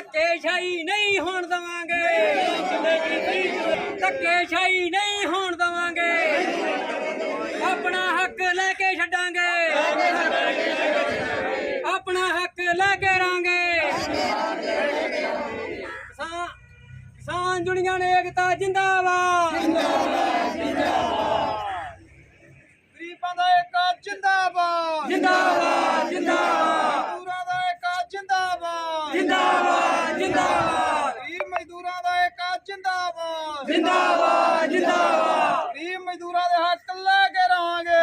ਧੱਕੇਸ਼ਾਹੀ ਨਹੀਂ ਹੋਣ ਦਵਾਂਗੇ। ਧੱਕੇਸ਼ਾਹੀ ਨਹੀਂ ਹੋਣ ਦਵਾਂਗੇ। ਆਪਣਾ ਹੱਕ ਲੈ ਕੇ ਛੱਡਾਂਗੇ। ਆਪਣਾ ਹੱਕ ਲੈ ਕੇ ਰਾਂਗੇ। ਕਿਸਾਨ ਜੁੜੀਆਂ ਨੇ ਏਕਤਾ ਜਿੰਦਾਬਾਦ। ਗਰੀਬਾਂ ਦਾ ਏਕਾ ਜਿੰਦਾਬਾਦ ਜਿੰਦਾਬਾਦ। ਜਿੰਦਾਬਾਦ ਮਜ਼ਦੂਰਾਂ ਦਾ ਏਕਾ ਜਿੰਦਾਬਾਦ ਜਿੰਦਾਬਾਦ ਜਿੰਦਾਬਾਦ ਗਰੀਬ ਮਜ਼ਦੂਰਾਂ ਦਾ ਏਕਾ ਜਿੰਦਾਬਾਦ ਜਿੰਦਾਬਾਦ। ਗਰੀਬ ਮਜ਼ਦੂਰਾਂ ਦੇ ਹੱਕ ਲੈ ਕੇ ਰਹਾਂਗੇ।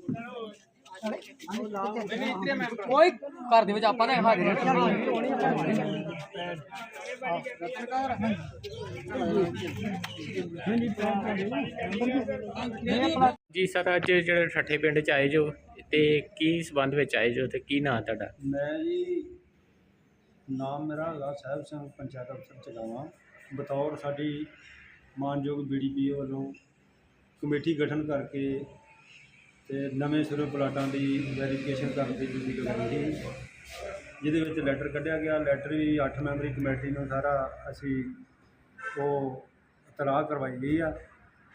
ਕੋਈ ਘਰ ਦੇ ਵਿੱਚ ਆਪਾਂ ਨਾ ਹਾਜ਼ਰ ਜੀ ਸਰ ਅੱਜ ਜਿਹੜੇ ਠੱਠੇ ਪਿੰਡ ਚ ਆਏ ਜੋ ਤੇ ਕੀ ਸਬੰਧ ਵਿੱਚ ਆਏ ਜੋ ਤੇ ਕੀ ਨਾਂ ਤੁਹਾਡਾ? ਮੈਂ ਜੀ ਨਾਮ ਮੇਰਾ ਹੈਗਾ ਸਾਹਿਬ ਸਿੰਘ ਪੰਚਾਇਤ ਅਫਸਰ ਚਲਾਵਾਂ। ਬਤੌਰ ਸਾਡੀ ਮਾਨਯੋਗ ਬੀਡੀਪੀ ਵੱਲੋਂ ਕਮੇਟੀ ਗਠਨ ਕਰਕੇ ਤੇ ਨਵੇਂ ਸਿਰੋਂ ਪਲਾਟਾਂ ਦੀ ਵੈਰੀਫਿਕੇਸ਼ਨ ਕਰਨ ਦੀ ਡਿਊਟੀ ਲਗਾਈ ਸੀ ਜਿਹਦੇ ਵਿੱਚ ਲੈਟਰ ਕੱਢਿਆ ਗਿਆ ਲੈਟਰ ਵੀ 8 ਮੈਂਬਰੀ ਕਮੇਟੀ ਨੂੰ ਸਾਰਾ ਅਸੀਂ ਉਹ ਇਤਲਾਹ ਕਰਵਾਈ ਗਈ ਆ।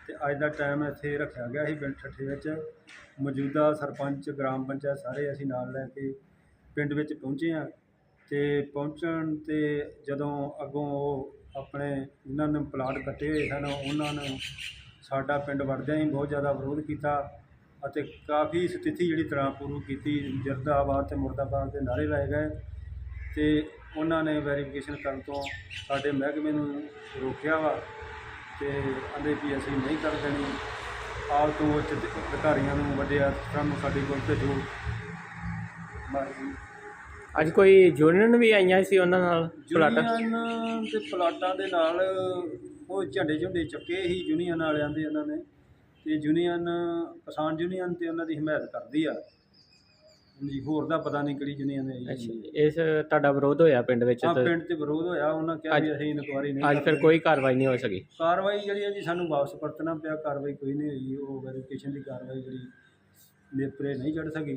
ਤੇ ਅੱਜ ਦਾ ਟਾਈਮ ਇੱਥੇ ਰੱਖਿਆ ਗਿਆ ਸੀ ਪਿੰਡ ਠੱਠੇ ਵਿੱਚ। ਮੌਜੂਦਾ ਸਰਪੰਚ, ਗ੍ਰਾਮ ਪੰਚਾਇਤ ਸਾਰੇ ਅਸੀਂ ਨਾਲ ਲੈ ਕੇ ਪਿੰਡ ਵਿੱਚ ਪਹੁੰਚੇ ਆ ਤੇ ਪਹੁੰਚਣ ਤੇ ਜਦੋਂ ਅੱਗੋਂ ਉਹ ਆਪਣੇ ਜਿਨ੍ਹਾਂ ਨੇ ਪਲਾਟ ਕੱਟੇ ਹੋਏ ਸਨ, ਉਹਨਾਂ ਨੂੰ ਸਾਡਾ ਪਿੰਡ ਵੜਦਿਆਂ ਹੀ ਬਹੁਤ ਜ਼ਿਆਦਾ ਵਿਰੋਧ ਕੀਤਾ। ਅਤੇ ਕਾਫੀ ਸਥਿਤੀ ਜਿਹੜੀ ਤਣਾਅਪੂਰਨ ਕੀਤੀ ਜਰਦਾਬਾਦ ਤੇ ਮੁਰਦਾਬਾਦ ਦੇ ਨਾਅਰੇ ਲਾਏ ਗਏ ਤੇ ਉਹਨਾਂ ਨੇ ਵੈਰੀਫਿਕੇਸ਼ਨ ਕਰਨ ਤੋਂ ਸਾਡੇ ਮਹਿਕਮੇ ਨੂੰ ਰੋਕਿਆ ਵਾ ਤੇ ਕਹਿੰਦੇ ਵੀ ਅਸੀਂ ਨਹੀਂ ਕਰ ਦੇਣੀ। ਆਪ ਤੋਂ ਉੱਚ ਅਧਿ- ਅਧਿਕਾਰੀਆਂ ਨੂੰ ਵੱਡੇ ਅਫਸਰਾਂ ਨੂੰ ਸਾਡੇ ਕੋਲ ਭੇਜੋ। ਅੱਜ ਕੋਈ ਯੂਨੀਅਨ ਵੀ ਆਈਆਂ ਸੀ ਉਹਨਾਂ ਨਾਲ ਪਲਾਟਾ? ਯੂਨੀਅਨ ਤੇ ਪਲਾਟਾਂ ਦੇ ਨਾਲ ਉਹ ਝੰਡੇ ਝੁੰਡੇ ਚੱਕੇ ਹੀ ਯੂਨੀਅਨ ਵਾਲਿਆਂ ਦੇ ਉਹਨਾਂ ਨੇ। ਤੇ ਯੂਨੀਅਨ ਕਿਸਾਨ ਯੂਨੀਅਨ ਤੇ ਉਹਨਾਂ ਦੀ ਹਮਾਇਤ ਕਰਦੀ ਆ। ਜੀ ਹੋਰ ਦਾ ਪਤਾ ਨਹੀਂ ਕਿਹੜੀ ਯੂਨੀਅਨ ਹੈ ਅੱਛਾ ਜੀ ਇਸ ਤੁਹਾਡਾ ਵਿਰੋਧ ਹੋਇਆ ਪਿੰਡ ਵਿੱਚ ਆ ਤੇ ਪਿੰਡ 'ਚ ਵਿਰੋਧ ਹੋਇਆ ਉਹਨਾਂ ਕਿਹਾ ਵੀ ਅਸੀਂ ਇਨਕੁਆਰੀ ਨਹੀਂ ਅੱਜ ਫਿਰ। ਕੋਈ ਕਾਰਵਾਈ ਨਹੀਂ ਹੋ ਸਕੀ। ਕਾਰਵਾਈ ਜਿਹੜੀ ਹੈ ਜੀ ਸਾਨੂੰ ਵਾਪਸ ਪਰਤਣਾ ਪਿਆ ਕਾਰਵਾਈ ਕੋਈ ਨਹੀਂ ਹੋਈ। ਉਹ ਵੈਰੀਫਿਕੇਸ਼ਨ ਦੀ ਕਾਰਵਾਈ ਜਿਹੜੀ ਨੇਪਰੇ ਨਹੀਂ ਚੜ ਸਕੀ।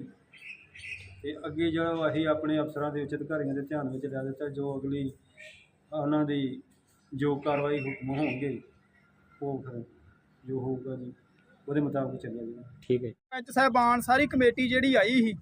ਤੇ ਅੱਗੇ ਜੋ ਅਸੀਂ ਆਪਣੇ ਅਫਸਰਾਂ ਦੇ ਉੱਚ ਅਧਿਕਾਰੀਆਂ ਦੇ ਧਿਆਨ ਵਿੱਚ ਲਿਆ ਦਿੱਤਾ ਜੋ ਅਗਲੀ ਉਹਨਾਂ ਦੀ ਜੋ ਕਾਰਵਾਈ ਹੁਕਮ ਹੋਣਗੇ ਉਹ ਫਿਰ ਜੋ ਹੋਊਗਾ ਜੀ। ਉਹਦੇ ਮੁਤਾਬਕ ਚੱਲਿਆ ਜਾਏਗਾ ਠੀਕ ਹੈ ਪੰਚ ਸਾਹਿਬਾਨ ਸਾਰੀ ਕਮੇਟੀ ਜਿਹੜੀ ਆਈ ਸੀ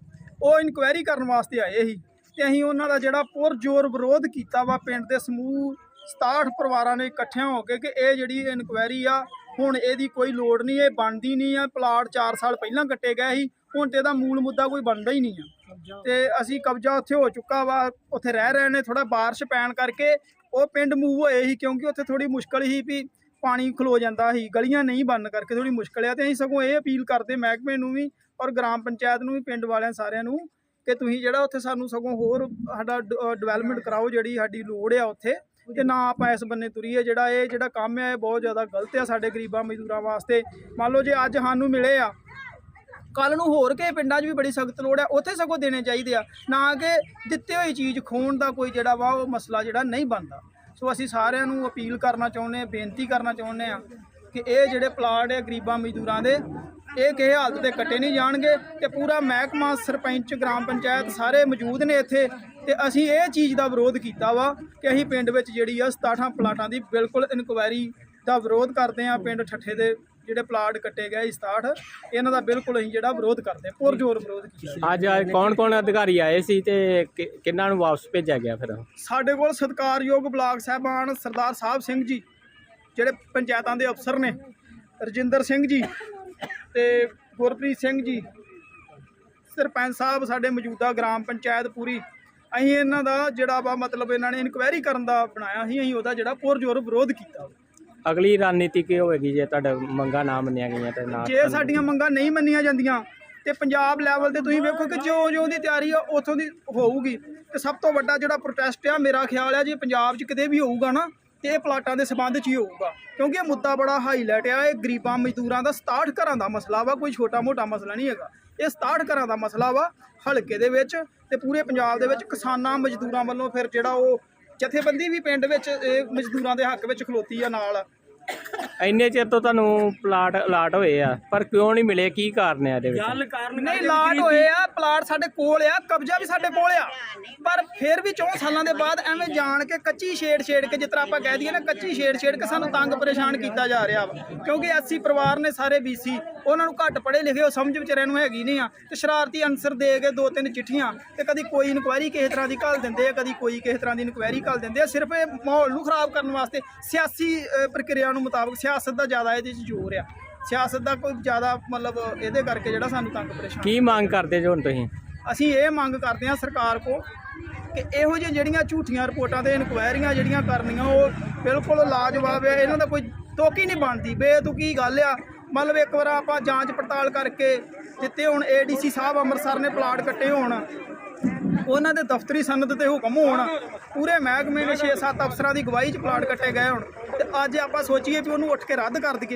ਉਹ ਇਨਕੁਆਇਰੀ ਕਰਨ ਵਾਸਤੇ ਆਏ ਸੀ ਤੇ ਅਸੀਂ ਉਹਨਾਂ ਦਾ ਜਿਹੜਾ ਪੁਰਜੋਰ ਵਿਰੋਧ ਕੀਤਾ ਵਾ ਪਿੰਡ ਦੇ ਸਮੂਹ 67 ਪਰਿਵਾਰਾਂ ਨੇ ਇਕੱਠਿਆਂ ਹੋ ਕੇ ਕਿ ਇਹ ਜਿਹੜੀ ਇਨਕੁਆਇਰੀ ਆ ਹੁਣ ਇਹਦੀ ਕੋਈ ਲੋੜ ਨਹੀਂ ਇਹ ਬਣਦੀ ਨਹੀਂ ਆ ਪਲਾਟ 4 ਸਾਲ ਪਹਿਲਾਂ ਕੱਟੇ ਗਏ ਸੀ ਹੁਣ ਤੇ ਇਹਦਾ ਮੂਲ ਮੁੱਦਾ ਕੋਈ ਬਣਦਾ ਹੀ ਨਹੀਂ ਆ। ਤੇ ਅਸੀਂ ਕਬਜ਼ਾ ਉੱਥੇ ਹੋ ਚੁੱਕਾ ਵਾ ਉੱਥੇ ਰਹਿ ਰਹੇ ਨੇ ਥੋੜਾ ਬਾਰਿਸ਼ ਪੈਣ ਕਰਕੇ ਉਹ ਪਿੰਡ ਮੂਵ ਹੋਏ ਸੀ ਕਿਉਂਕਿ ਉੱਥੇ ਥੋੜੀ ਮੁਸ਼ਕਲ ਸੀ ਵੀ ਪਾਣੀ ਖਲੋ ਜਾਂਦਾ ਸੀ, ਗਲੀਆਂ ਨਹੀਂ ਬਣਨ ਕਰਕੇ ਥੋੜੀ ਮੁਸ਼ਕਲ ਆ ਤੇ ਅਸੀਂ ਸਗੋਂ ਇਹ ਅਪੀਲ ਕਰਦੇ ਮਹਿਕਮੇ ਨੂੰ ਵੀ ਔਰ ਗ੍ਰਾਮ ਪੰਚਾਇਤ ਨੂੰ ਵੀ, ਪਿੰਡ ਵਾਲਿਆਂ ਸਾਰਿਆਂ ਨੂੰ ਕਿ ਤੁਸੀਂ ਜਿਹੜਾ ਉੱਥੇ ਸਾਨੂੰ ਸਗੋਂ ਹੋਰ ਸਾਡਾ ਡਿਵੈਲਪਮੈਂਟ ਕਰਾਓ ਜਿਹੜੀ ਸਾਡੀ ਲੋੜ ਆ ਉੱਥੇ ਤੇ ਨਾ ਆਪਾਂ ਇਸ ਬੰਨੇ ਤੁਰੀਏ, ਜਿਹੜਾ ਇਹ ਜਿਹੜਾ ਕੰਮ ਆ ਇਹ ਬਹੁਤ ਜ਼ਿਆਦਾ ਗਲਤ ਆ ਸਾਡੇ ਗਰੀਬਾਂ ਮਜ਼ਦੂਰਾਂ ਵਾਸਤੇ। ਮੰਨ ਲਓ ਜੇ ਅੱਜ ਸਾਨੂੰ ਮਿਲੇ ਆ ਕੱਲ ਨੂੰ ਹੋਰ ਕੇ ਪਿੰਡਾਂ 'ਚ ਵੀ ਬੜੀ ਸਖਤ ਲੋੜ ਹੈ ਉੱਥੇ ਸਗੋਂ ਦੇਣੇ ਚਾਹੀਦੇ ਆ, ਨਾ ਕਿ ਦਿੱਤੇ ਹੋਈ ਚੀਜ਼ ਖੋਣ ਦਾ ਕੋਈ ਜਿਹੜਾ ਵਾ ਉਹ ਮਸਲਾ ਜਿਹੜਾ ਨਹੀਂ ਬਣਦਾ। ਸੋ ਅਸੀਂ ਸਾਰਿਆਂ ਨੂੰ ਅਪੀਲ ਕਰਨਾ ਚਾਹੁੰਦੇ ਆ ਬੇਨਤੀ ਕਰਨਾ ਚਾਹੁੰਦੇ ਆ ਕਿ ਇਹ ਜਿਹੜੇ ਪਲਾਟ ਹੈ ਗਰੀਬਾਂ ਮਜ਼ਦੂਰਾਂ ਦੇ, ਇਹ ਕਿਸੇ ਹਾਲਤ ਤੇ ਕੱਟੇ ਨਹੀਂ ਜਾਣਗੇ ਤੇ ਪੂਰਾ ਮਹਿਕਮਾ, ਸਰਪੰਚ, ਗ੍ਰਾਮ ਪੰਚਾਇਤ ਸਾਰੇ ਮੌਜੂਦ ਨੇ ਇੱਥੇ ਤੇ ਅਸੀਂ ਇਹ ਚੀਜ਼ ਦਾ ਵਿਰੋਧ ਕੀਤਾ ਵਾ ਕਿ ਅਸੀਂ ਪਿੰਡ ਵਿੱਚ ਜਿਹੜੀ ਆ 67 ਪਲਾਟਾਂ ਦੀ ਬਿਲਕੁਲ ਇਨਕੁਆਇਰੀ ਦਾ ਵਿਰੋਧ ਕਰਦੇ ਆ ਪਿੰਡ ਠੱਠੇ ਦੇ ਜਿਹੜੇ ਪਲਾਟ ਕੱਟੇ ਗਏ 67 ਇਹਨਾਂ ਦਾ ਬਿਲਕੁਲ ਅਸੀਂ ਜਿਹੜਾ ਵਿਰੋਧ ਕਰਦੇ ਹਾਂ ਪੁਰਜੋਰ ਵਿਰੋਧ ਕੀਤਾ ਅੱਜ ਕੌਣ ਕੌਣ ਅਧਿਕਾਰੀ ਆਏ ਸੀ ਤੇ ਕਿ- ਕਿਹਨਾਂ ਨੂੰ ਵਾਪਸ ਭੇਜਿਆ ਗਿਆ ਫਿਰ? ਸਾਡੇ ਕੋਲ ਸਤਿਕਾਰਯੋਗ ਬਲਾਕ ਸਾਹਿਬਾਨ ਸਰਦਾਰ ਸਾਹਿਬ ਸਿੰਘ ਜੀ ਜਿਹੜੇ ਪੰਚਾਇਤਾਂ ਦੇ ਅਫਸਰ ਨੇ ਰਜਿੰਦਰ ਸਿੰਘ ਜੀ ਤੇ ਗੁਰਪ੍ਰੀਤ ਸਿੰਘ ਜੀ ਸਰਪੰਚ ਸਾਹਿਬ ਸਾਡੇ ਮੌਜੂਦਾ ਗ੍ਰਾਮ ਪੰਚਾਇਤ ਪੂਰੀ ਅਸੀਂ ਇਹਨਾਂ ਦਾ ਜਿਹੜਾ ਵਾ ਮਤਲਬ ਇਹਨਾਂ ਨੇ ਇਨਕੁਆਇਰੀ ਕਰਨ ਦਾ ਬਣਾਇਆ ਸੀ ਅਸੀਂ ਉਹਦਾ ਜਿਹੜਾ ਪੁਰਜੋਰ ਵਿਰੋਧ ਕੀਤਾ। ਅਗਲੀ ਰਣਨੀਤੀ ਕੀ ਹੋਵੇਗੀ ਜੇ ਤੁਹਾਡਾ ਮੰਗਾਂ ਨਾ ਮੰਨੀਆਂ ਗਈਆਂ ਤੇ ਨਾ ਜੇ ਸਾਡੀਆਂ ਮੰਗਾਂ ਨਹੀਂ ਮੰਨੀਆਂ ਜਾਂਦੀਆਂ ਤੇ ਪੰਜਾਬ ਲੈਵਲ ਤੇ ਤੁਸੀਂ ਵੇਖੋ ਕਿ ਜੋ ਜੋ ਦੀ ਤਿਆਰੀ ਆ ਉਥੋਂ ਦੀ ਹੋਊਗੀ। ਤੇ ਸਭ ਤੋਂ ਵੱਡਾ ਜਿਹੜਾ ਪ੍ਰੋਟੈਸਟ ਆ ਮੇਰਾ ਖਿਆਲ ਆ ਜੇ ਪੰਜਾਬ 'ਚ ਕਿਤੇ ਵੀ ਹੋਊਗਾ ਨਾ ਤੇ ਇਹ ਪਲਾਟਾਂ ਦੇ ਸਬੰਧ 'ਚ ਹੀ ਹੋਊਗਾ। ਕਿਉਂਕਿ ਇਹ ਮੁੱਦਾ ਬੜਾ ਹਾਈਲਾਈਟ ਆ ਇਹ ਗਰੀਬਾਂ ਮਜ਼ਦੂਰਾਂ ਦਾ 67 ਘਰਾਂ ਦਾ ਮਸਲਾ ਵਾ ਕੋਈ ਛੋਟਾ ਮੋਟਾ ਮਸਲਾ ਨਹੀਂ ਹੈਗਾ। ਇਹ 67 ਘਰਾਂ ਦਾ ਮਸਲਾ ਵਾ ਹਲਕੇ ਦੇ ਵਿੱਚ ਤੇ ਪੂਰੇ ਪੰਜਾਬ ਦੇ ਵਿੱਚ ਕਿਸਾਨਾਂ ਮਜ਼ਦੂਰਾਂ ਵੱਲੋਂ ਫਿਰ ਜਿਹੜਾ ਉਹ ਜਥੇਬੰਦੀ ਵੀ ਪਿੰਡ ਵਿੱਚ ਇਹ ਮਜ਼ਦੂਰਾਂ ਦੇ ਹੱਕ ਵਿੱਚ ਖਲੋਤੀ ਆ ਨਾਲ। ਇੰਨੇ ਚਿਰ ਤੋਂ ਤੁਹਾਨੂੰ ਪਲਾਟ ਅਲਾਟ ਹੋਏ ਆ ਪਰ ਕਿਉਂ ਨਹੀਂ ਮਿਲੇ? ਕੀ ਕਾਰਨ ਹੈ ਇਹਦੇ ਵਿੱਚ? ਗੱਲ ਕਾਰਨ ਨਹੀਂ ਲਾਟ ਹੋਏ ਆ ਪਲਾਟ ਸਾਡੇ ਕੋਲ ਆ ਕਬਜ਼ਾ ਵੀ ਸਾਡੇ ਕੋਲ ਆ। ਪਰ ਫਿਰ ਵੀ 4 ਸਾਲਾਂ ਦੇ ਬਾਅਦ ਐਵੇਂ ਜਾਣ ਕੇ ਕੱਚੀ ਛੇੜ ਛੇੜ ਕੇ ਜਿਸ ਤਰ੍ਹਾਂ ਆਪਾਂ ਕਹਿ ਦਈਏ ਨਾ ਕੱਚੀ ਛੇੜ ਛੇੜ ਕੇ ਸਾਨੂੰ ਤੰਗ ਪਰੇਸ਼ਾਨ ਕੀਤਾ ਜਾ ਰਿਹਾ ਵਾ। ਕਿਉਂਕਿ ਐਸੀ ਪਰਿਵਾਰ ਨੇ ਸਾਰੇ ਬੀਸੀ ਉਹਨਾਂ ਨੂੰ ਘੱਟ ਪੜ੍ਹੇ ਲਿਖੇ ਉਹ ਸਮਝ ਵਿਚਾਰਿਆਂ ਨੂੰ ਹੈਗੀ ਨਹੀਂ ਆ। ਤੇ ਸ਼ਰਾਰਤੀ ਅਨਸਰ ਦੇ ਕੇ ਦੋ ਤਿੰਨ ਚਿੱਠੀਆਂ ਤੇ ਕਦੀ ਕੋਈ ਇਨਕੁਆਇਰੀ ਕਿਸੇ ਤਰ੍ਹਾਂ ਦੀ ਘੱਲ ਦਿੰਦੇ ਆ ਕਦੀ ਕੋਈ ਕਿਸੇ ਤਰ੍ਹਾਂ ਦੀ ਇਨਕੁਆਇਰੀ ਘੱਲ ਦਿੰਦੇ ਆ। ਸਿਰਫ ਇਹ ਮਾਹੌਲ ਨੂੰ ਖਰਾਬ ਕਰਨ ਵਾਸਤੇ ਸਿਆਸੀ ਅ, ਪ੍ਰਕਿਰਿਆ ਨੂੰ ਮੁਤਾਬਕ ਸਿਆਸਤ ਦਾ ਜ਼ਿਆਦਾ ਇਹਦੇ 'ਚ ਜ਼ੋਰ ਆ। ਸਿਆਸਤ ਦਾ ਕੋਈ ਜ਼ਿਆਦਾ ਮਤਲਬ ਇਹਦੇ ਕਰਕੇ ਜਿਹੜਾ ਸਾਨੂੰ ਤੰਗ ਪਰੇਸ਼ਾਨ ਕੀ ਮੰਗ ਕਰਦੇ ਜੋ ਹੁਣ ਤੁਸੀਂ? ਅਸੀਂ ਇਹ ਮੰਗ ਕਰਦੇ ਹਾਂ ਸਰਕਾਰ ਕੋ ਕਿ ਇਹੋ ਜਿਹੀ ਜਿਹੜੀਆਂ ਝੂਠੀਆਂ ਰਿਪੋਰਟਾਂ ਤੇ ਇਨਕੁਆਇਰੀਆਂ ਜਿਹੜੀਆਂ ਕਰਨੀਆਂ ਉਹ ਬਿਲਕੁਲ ਲਾਜਵਾਬ ਹੈ ਇਹਨਾਂ ਦਾ ਕੋਈ ਤੋਕੀ ਨਹੀਂ ਬਣਦੀ। ਬੇਤੁਕੀ ਗੱਲ ਆ। ਮਤਲਬ ਇੱਕ ਵਾਰ ਆਪਾਂ ਜਾਂਚ ਪੜਤਾਲ ਕਰਕੇ ਜਿੱਤੇ ਹੁਣ। ਏਡੀਸੀ ਸਾਹਿਬ ਅੰਮ੍ਰਿਤਸਰ ਨੇ ਪਲਾਟ ਕੱਟੇ ਹੋਣ। ਉਹਨਾਂ ਦੇ ਦਫ਼ਤਰੀ ਸਨਦ ਤੇ ਹੁਕਮ ਹੋਣ। ਪੂਰੇ ਮਹਿਕਮੇ ਨੇ 6-7 ਅਫਸਰਾਂ ਦੀ ਗਵਾਹੀ 'ਚ ਪਲਾਟ ਕੱਟੇ ਗਏ ਹੋਣ। ਤੇ ਅੱਜ ਆਪਾਂ ਸੋਚੀਏ ਵੀ ਉਹਨੂੰ ਉੱਠ ਕੇ ਰੱਦ ਕਰ ਦਈਏ।